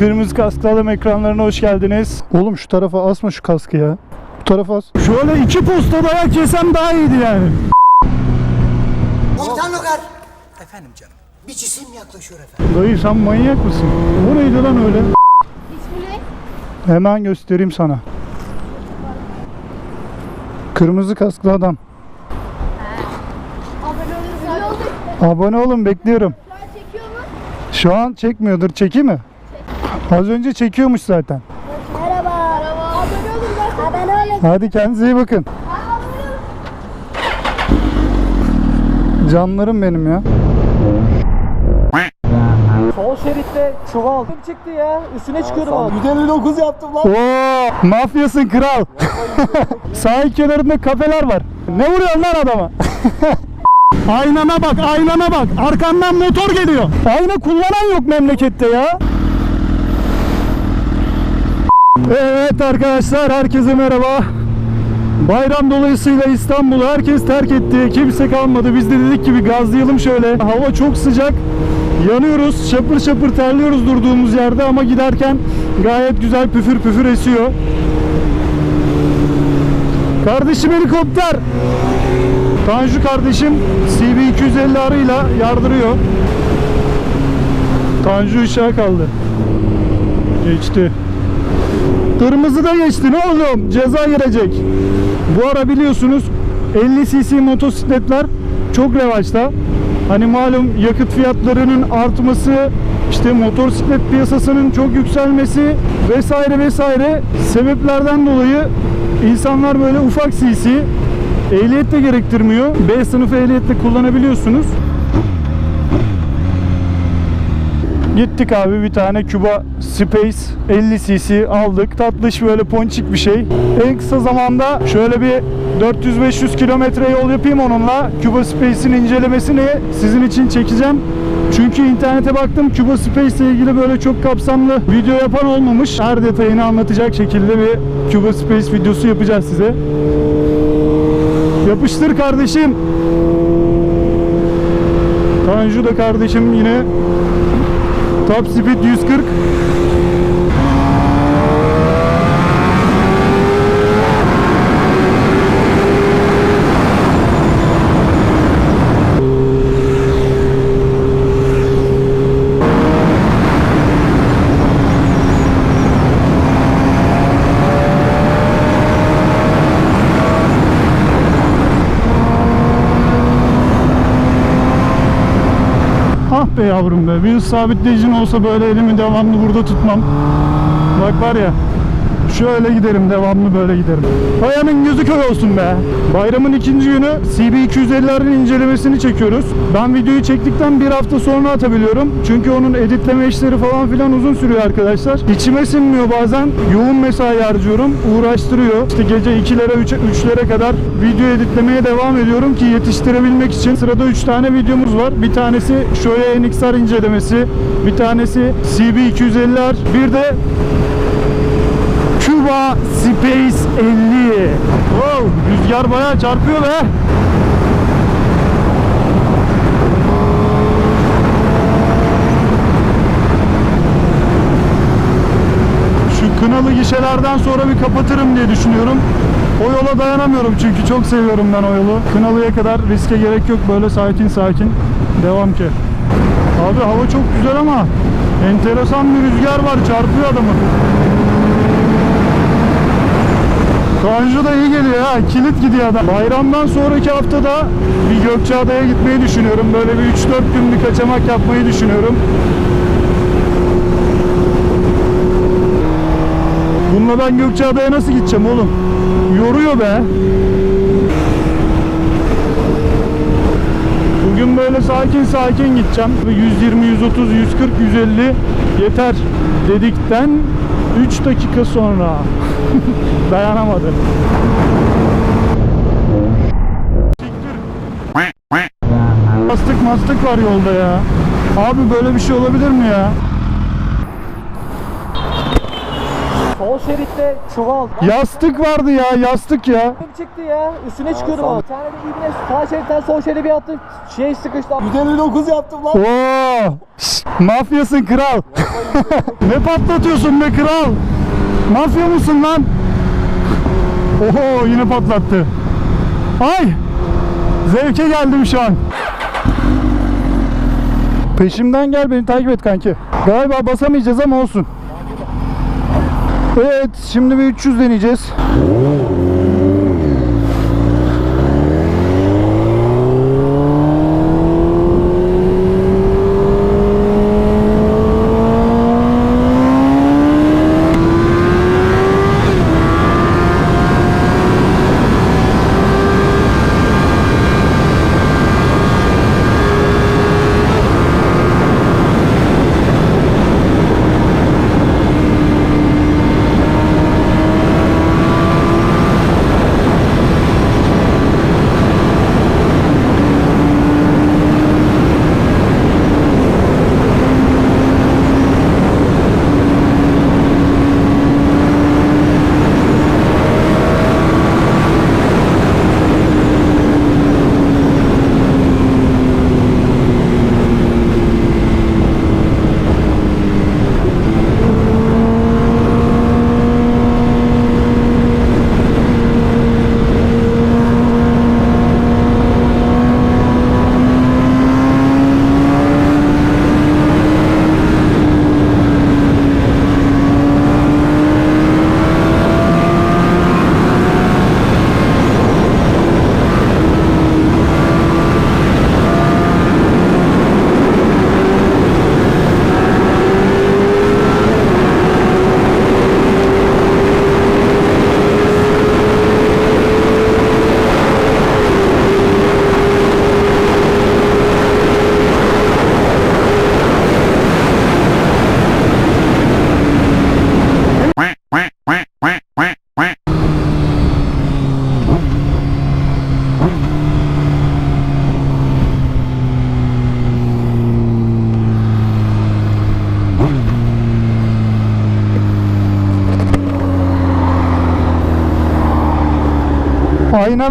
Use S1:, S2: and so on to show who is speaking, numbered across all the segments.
S1: Kırmızı kasklı adam ekranlarına hoş geldiniz. Oğlum şu tarafa asma şu kaskı ya. Bu tarafa as. Şöyle iki posta dayak yesem daha iyiydi yani.
S2: Komutan Logar. Efendim canım. Bir cisim yaklaşıyor efendim.
S1: Dayı sen manyak mısın? O neydi lan öyle?
S3: İsmi?
S1: Hemen göstereyim sana. Kırmızı kasklı adam.
S3: Abone
S1: olun bekliyorum.
S3: Şu an çekiyor mu?
S1: Şu an çekmiyordur. Çeki mi? Az önce çekiyormuş zaten.
S3: Merhaba. Merhaba. Abone olun.
S1: Hadi kendinize iyi bakın. Canlarım benim ya.
S4: Sol şeritte çuval çıktı ya. Üstüne çıkıyorum abi. 159 yaptım lan.
S1: Oo, mafyasın kral. Sahil kenarında kafeler var. Ne vuruyorsun lan adama? Aynana bak, aynana bak. Arkandan motor geliyor. Ayna kullanan yok memlekette ya. Evet arkadaşlar, herkese merhaba. Bayram dolayısıyla İstanbul'u herkes terk etti. Kimse kalmadı. Biz de dedik ki bir gazlayalım şöyle. Hava çok sıcak. Yanıyoruz. Şapır şapır terliyoruz durduğumuz yerde ama giderken gayet güzel püfür püfür esiyor. Kardeşim helikopter. Tanju kardeşim CB250 arıyla yardırıyor. Tanju ışığa kaldı. Geçti. Kırmızı da geçti ne oğlum? Ceza girecek. Bu ara biliyorsunuz 50 cc motosikletler çok revaçta. Hani malum yakıt fiyatlarının artması, işte motosiklet piyasasının çok yükselmesi vesaire vesaire sebeplerden dolayı insanlar böyle ufak cc ehliyet de gerektirmiyor. B sınıfı ehliyetle kullanabiliyorsunuz. Gittik abi bir tane Cuba Space 50 cc aldık. Tatlış böyle ponçik bir şey. En kısa zamanda şöyle bir 400-500 kilometre yol yapayım onunla. Cuba Space'in incelemesini sizin için çekeceğim. Çünkü internete baktım Cuba Space ile ilgili böyle çok kapsamlı video yapan olmamış. Her detayını anlatacak şekilde bir Cuba Space videosu yapacağız size. Yapıştır kardeşim. Tanju da kardeşim yine Top speed 140. Ah be yavrum be. Bir sabitleyicin olsa böyle elimi devamlı burada tutmam. Bak var ya. Şöyle giderim devamlı böyle giderim. Bayanın gözü kör olsun be. Bayramın ikinci günü CB250'lerin incelemesini çekiyoruz. Ben videoyu çektikten bir hafta sonra atabiliyorum. Çünkü onun editleme işleri falan filan uzun sürüyor arkadaşlar. İçime sinmiyor bazen. Yoğun mesai harcıyorum. Uğraştırıyor. İşte gece 2'lere 3'e 3'lere kadar video editlemeye devam ediyorum ki yetiştirebilmek için. Sırada 3 tane videomuz var. Bir tanesi Shoei NXR incelemesi. Bir tanesi CB250'ler. Bir de Cuba Space 50. Wow, rüzgar bayağı çarpıyor be. Şu kınalı gişelerden sonra bir kapatırım diye düşünüyorum. O yola dayanamıyorum çünkü çok seviyorum ben o yolu. Kınalı'ya kadar riske gerek yok böyle sakin sakin. Devam ki. Abi hava çok güzel ama enteresan bir rüzgar var çarpıyor adamı. Tanju da iyi geliyor ha. Kilit gidiyor adam. Bayramdan sonraki haftada bir Gökçeada'ya gitmeyi düşünüyorum. Böyle bir 3-4 gün bir kaçamak yapmayı düşünüyorum. Bununla ben Gökçeada'ya nasıl gideceğim oğlum? Yoruyor be. Bugün böyle sakin sakin gideceğim. 120, 130, 140, 150 yeter dedikten 3 dakika sonra dayanamadı. Mastık mastık var yolda ya. Abi böyle bir şey olabilir mi ya?
S4: Sol şeritte çuval.
S1: Yastık vardı ya yastık ya.
S4: Kim çıktı ya? Üstüne çıkıyordum abi. Bir tane de ibne sağ şeritten sol şeride bir attım. Şey sıkıştı. 159 yaptım lan.
S1: Oo! Şşt, mafyasın kral. ne patlatıyorsun be kral? Mafya mısın lan? Oho yine patlattı. Ay! Zevke geldim şu an. Peşimden gel beni takip et kanki. Galiba basamayacağız ama olsun. Evet şimdi bir 300 deneyeceğiz.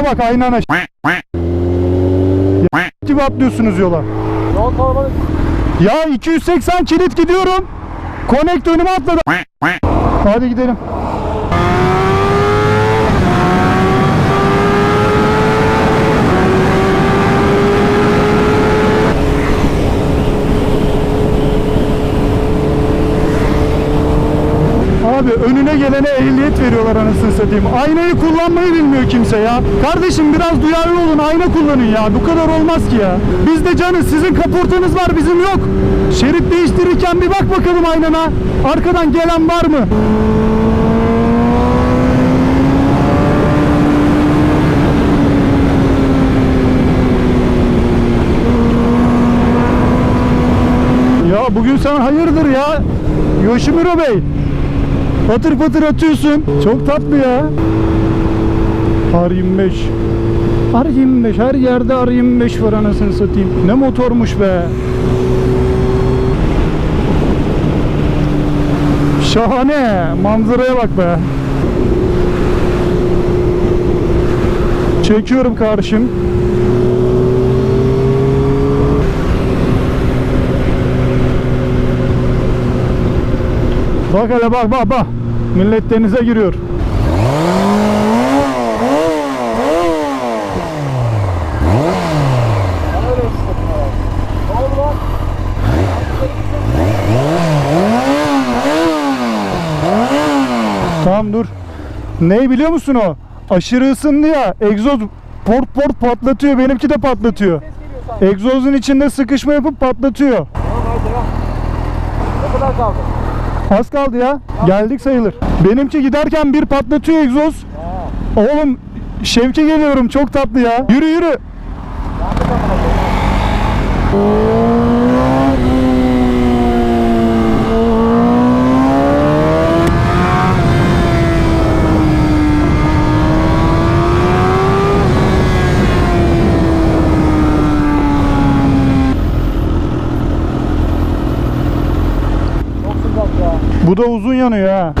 S1: Aynana bak aynana. Gibi atlıyorsunuz yola.
S4: Yol kalabalık.
S1: Ya 280 kilit gidiyorum. Connect önüme atladı. Hadi gidelim. Abi önüne gelene ehliyet veriyorlar anasını satayım. Aynayı kullanmayı bilmiyor kimse ya. Kardeşim biraz duyarlı olun ayna kullanın ya. Bu kadar olmaz ki ya. Bizde canı sizin kaportanız var bizim yok. Şerit değiştirirken bir bak bakalım aynana. Arkadan gelen var mı? Ya bugün sen hayırdır ya? Yoshimuro Bey. Patır patır atıyorsun. Çok tatlı ya. R25. R25 her yerde R25 var anasını satayım. Ne motormuş be. Şahane. Manzaraya bak be. Çekiyorum karşım. Bak hele bak bak bak. Millet denize giriyor. Tamam dur. Ne biliyor musun o? Aşırı ısındı ya. Egzoz port port patlatıyor. Benimki de patlatıyor. Egzozun içinde sıkışma yapıp patlatıyor.
S4: Tamam hadi devam. Ne kadar kaldı?
S1: Az kaldı ya. Geldik sayılır. Benimki giderken bir patlatıyor egzoz. Oğlum Şevki geliyorum çok tatlı ya. Yürü yürü.
S4: Ben de
S1: Bu da uzun yanıyor ha.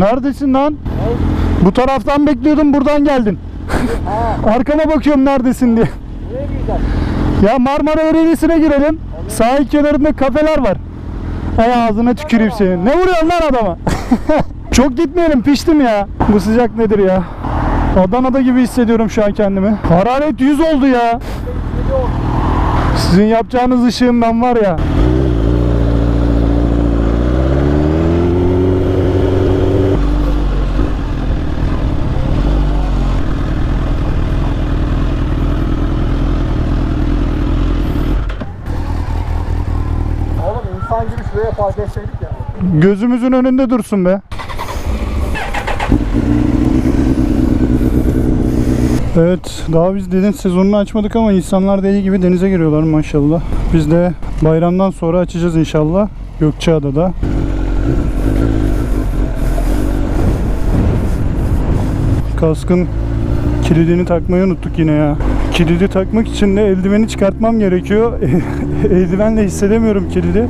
S1: Neredesin lan? Bu taraftan bekliyordum buradan geldin. Arkama bakıyorum neredesin diye. Ya Marmara Ereğlisi'ne girelim. Sahil kenarında kafeler var. Ay ağzına tüküreyim senin. Ne vuruyorsun lan adama? Çok gitmeyelim piştim ya. Bu sıcak nedir ya? Adana'da gibi hissediyorum şu an kendimi. Hararet 100 oldu ya. Sizin yapacağınız ışığımdan var ya.
S4: Oğlum insan gibi şuraya park etseydik ya.
S1: Gözümüzün önünde dursun be. Evet, daha biz deniz sezonunu açmadık ama insanlar deli gibi denize giriyorlar maşallah. Biz de bayramdan sonra açacağız inşallah Gökçeada'da. Kaskın kilidini takmayı unuttuk yine ya. Kilidi takmak için de eldiveni çıkartmam gerekiyor. Eldivenle hissedemiyorum kilidi.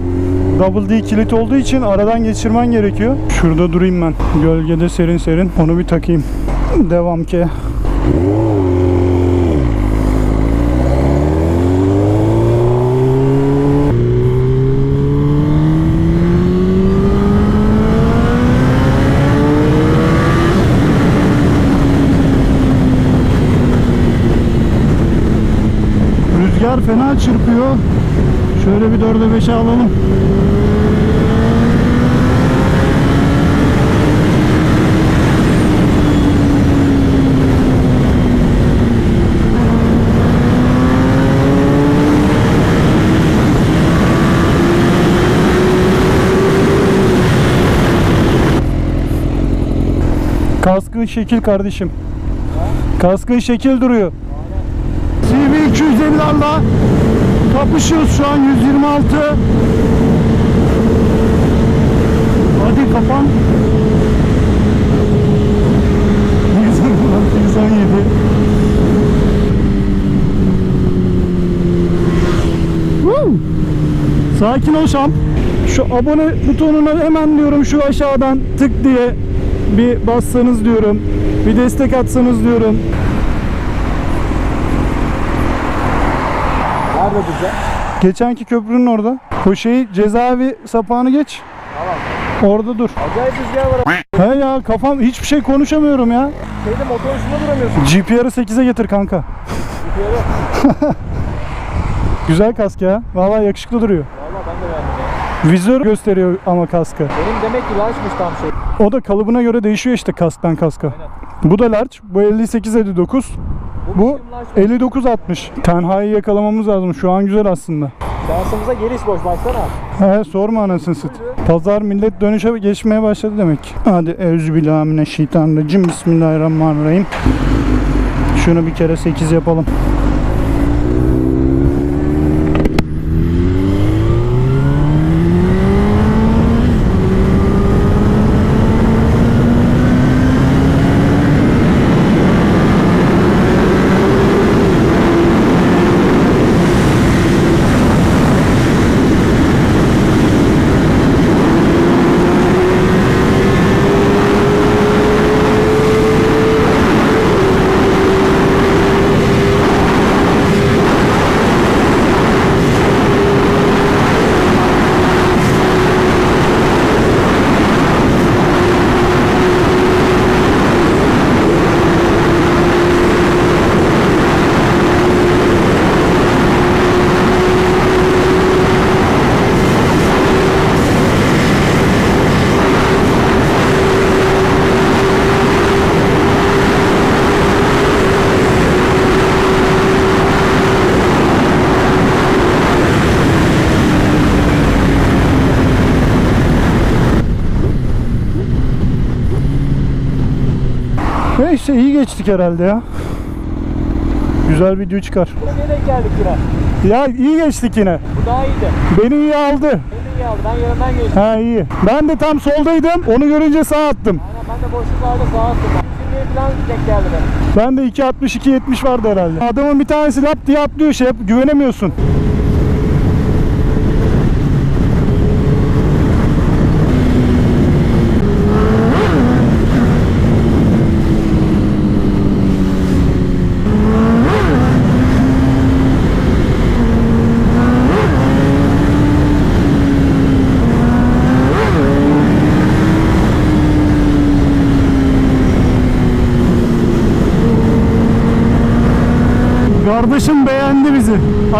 S1: Double D kilit olduğu için aradan geçirmen gerekiyor. Şurada durayım ben. Gölgede serin serin. Onu bir takayım. Devam ki. Rüzgar fena çırpıyor. Şöyle bir dörde beşe alalım. Kaskın şekil kardeşim. Kaskın şekil duruyor. CB 250'larla kapışıyoruz şu an 126. Hadi kapan. 116, 117. Woo! Sakin ol. Şu abone butonuna hemen diyorum şu aşağıdan tık diye bir bassanız diyorum. Bir destek atsanız diyorum.
S4: Nerede duracağız?
S1: Geçenki köprünün orada. O şeyi cezaevi sapağını geç. Orada dur.
S4: Acayip rüzgar var.
S1: He ya kafam hiçbir şey konuşamıyorum ya.
S4: Şeyde motorun üstünde duramıyorsun.
S1: GPR'ı 8'e getir kanka.
S4: Gidiyorum.
S1: Güzel kask ya. Vallahi yakışıklı duruyor.
S4: Valla ben de beğendim ya.
S1: Vizör gösteriyor ama kaskı.
S4: Benim demek ki large'mış tam şey.
S1: O da kalıbına göre değişiyor işte kasktan kaska. Bu da large. Bu 58-59. Bu
S4: large.
S1: 59-60. Tenha'yı yakalamamız lazım. Şu an güzel aslında.
S4: Şansımıza geliş boş baksana.
S1: He sorma anasını sat. Pazar millet dönüşe geçmeye başladı demek. Hadi euzubillahimineşşeytanirracim. Bismillahirrahmanirrahim. Şunu bir kere 8 yapalım. Neyse iyi geçtik herhalde ya. Güzel video çıkar.
S4: Buraya geldik yine.
S1: Ya iyi geçtik yine.
S4: Bu daha iyiydi.
S1: Beni iyi aldı.
S4: Beni iyi aldı. Ben yanından geçtim.
S1: Ha iyi. Ben de tam soldaydım. Onu görünce sağ attım.
S4: Aynen ben de boşluklarda sağa attım. 120'ye falan denk geldi benim.
S1: Ben de 2.60-2.70 vardı herhalde. Adamın bir tanesi lap diye atlıyor şey yap, güvenemiyorsun.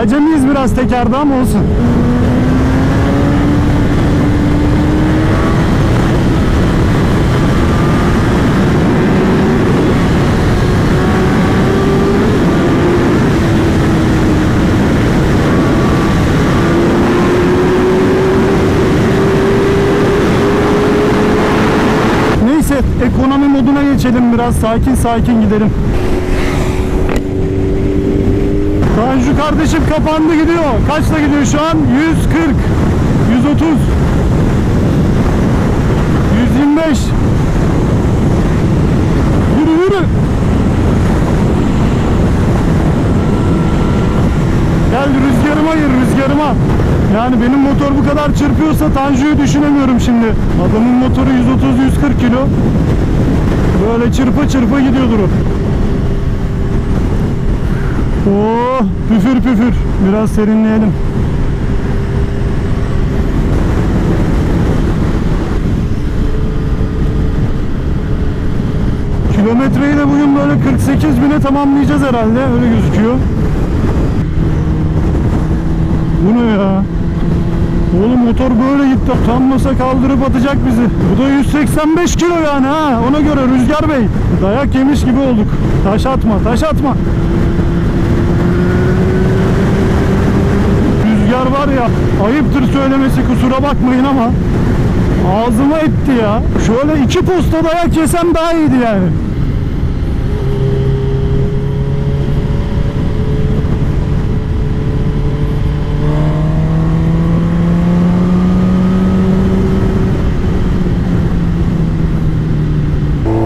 S1: Acemiyiz biraz tekerde ama olsun. Neyse ekonomi moduna geçelim biraz sakin sakin gidelim. Tanju kardeşim kapandı gidiyor. Kaçla gidiyor şu an? 140, 130, 125. Yürü yürü. Gel rüzgarıma gir rüzgarıma. Yani benim motor bu kadar çırpıyorsa Tanju'yu düşünemiyorum şimdi. Adamın motoru 130-140 kilo. Böyle çırpa çırpa gidiyordur o. Oh püfür püfür. Biraz serinleyelim. Kilometreyi de bugün böyle 48 bine tamamlayacağız herhalde. Öyle gözüküyor. Bu ne ya? Oğlum motor böyle gitti. Utanmasa kaldırıp atacak bizi. Bu da 185 kilo yani ha. Ona göre Rüzgar Bey. Dayak yemiş gibi olduk. Taş atma, taş atma. Rüzgar var ya, ayıptır söylemesi kusura bakmayın ama ağzıma etti ya. Şöyle iki posta dayak yesem daha iyiydi yani.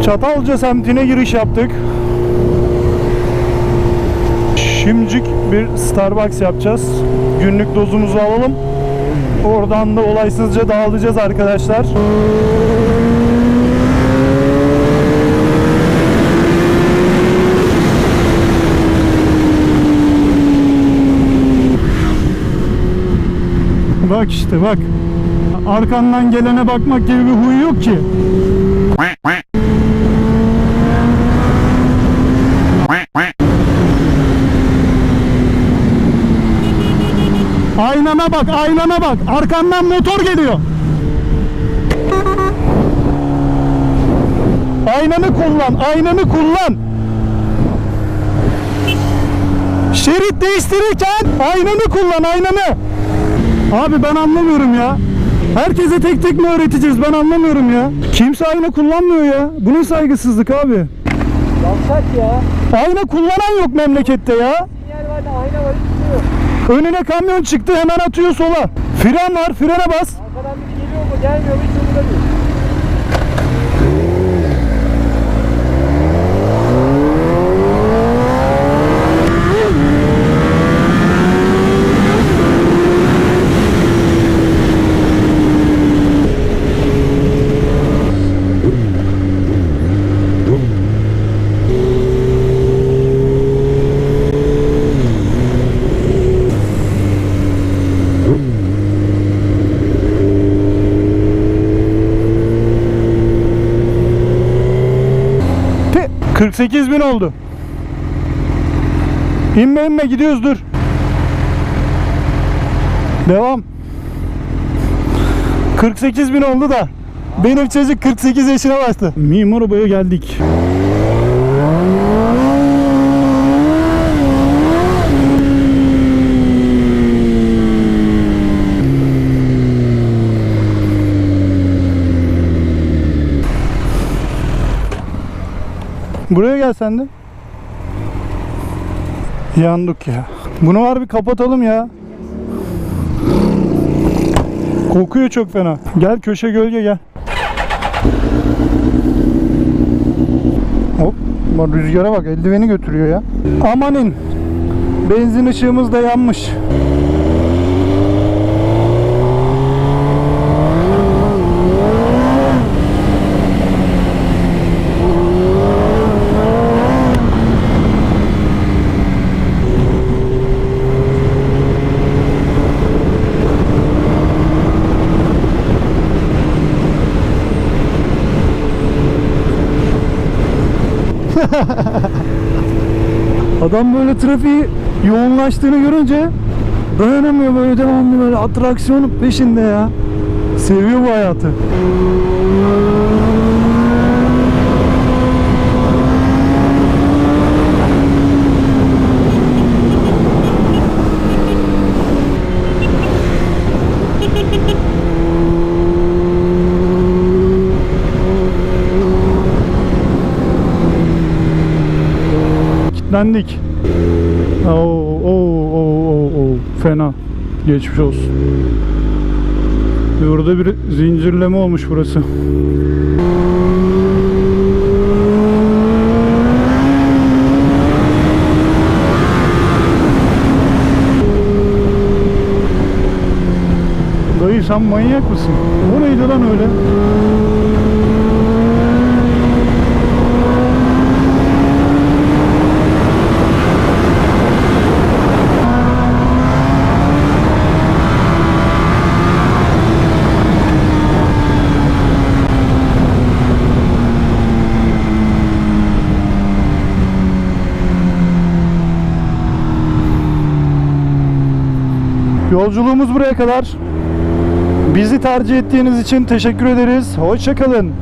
S1: Çatalca semtine giriş yaptık. Şimdicik bir Starbucks yapacağız. Günlük dozumuzu alalım. Oradan da olaysızca dağılacağız arkadaşlar. Bak işte bak. Arkandan gelene bakmak gibi bir huy yok ki. Aynana bak, aynana bak. Arkandan motor geliyor. Aynanı kullan, aynanı kullan. Şerit değiştirirken aynanı kullan, aynanı. Abi ben anlamıyorum ya. Herkese tek tek mi öğreteceğiz? Ben anlamıyorum ya. Kimse ayna kullanmıyor ya. Bu ne saygısızlık abi?
S4: Yavşak ya.
S1: Ayna kullanan yok memlekette ya.
S4: Sinyal var ayna var.
S1: Önüne kamyon çıktı hemen atıyor sola. Fren var, frene bas.
S4: Arkadan biri geliyor mu gelmiyor mu hiç umurda değil.
S1: 48 bin oldu. İnme inme gidiyoruz dur. Devam. 48 bin oldu da. Benim çocuk 48 yaşına bastı. Mimar Oba'ya geldik. Buraya gel sen de. Yandık ya. Bunu var bir kapatalım ya. Kokuyor çok fena. Gel köşe gölge gel. Hop. Bak rüzgara bak eldiveni götürüyor ya. Amanın. Benzin ışığımız da yanmış. Adam böyle trafiği yoğunlaştığını görünce dayanamıyor böyle devamlı böyle atraksiyon peşinde ya. Seviyor bu hayatı. Kilitlendik. Oo, oo, oo, oo, oo. Fena. Geçmiş olsun. Burada bir zincirleme olmuş burası. Dayı sen manyak mısın? O neydi lan öyle? Yolculuğumuz buraya kadar. Bizi tercih ettiğiniz için teşekkür ederiz. Hoşçakalın.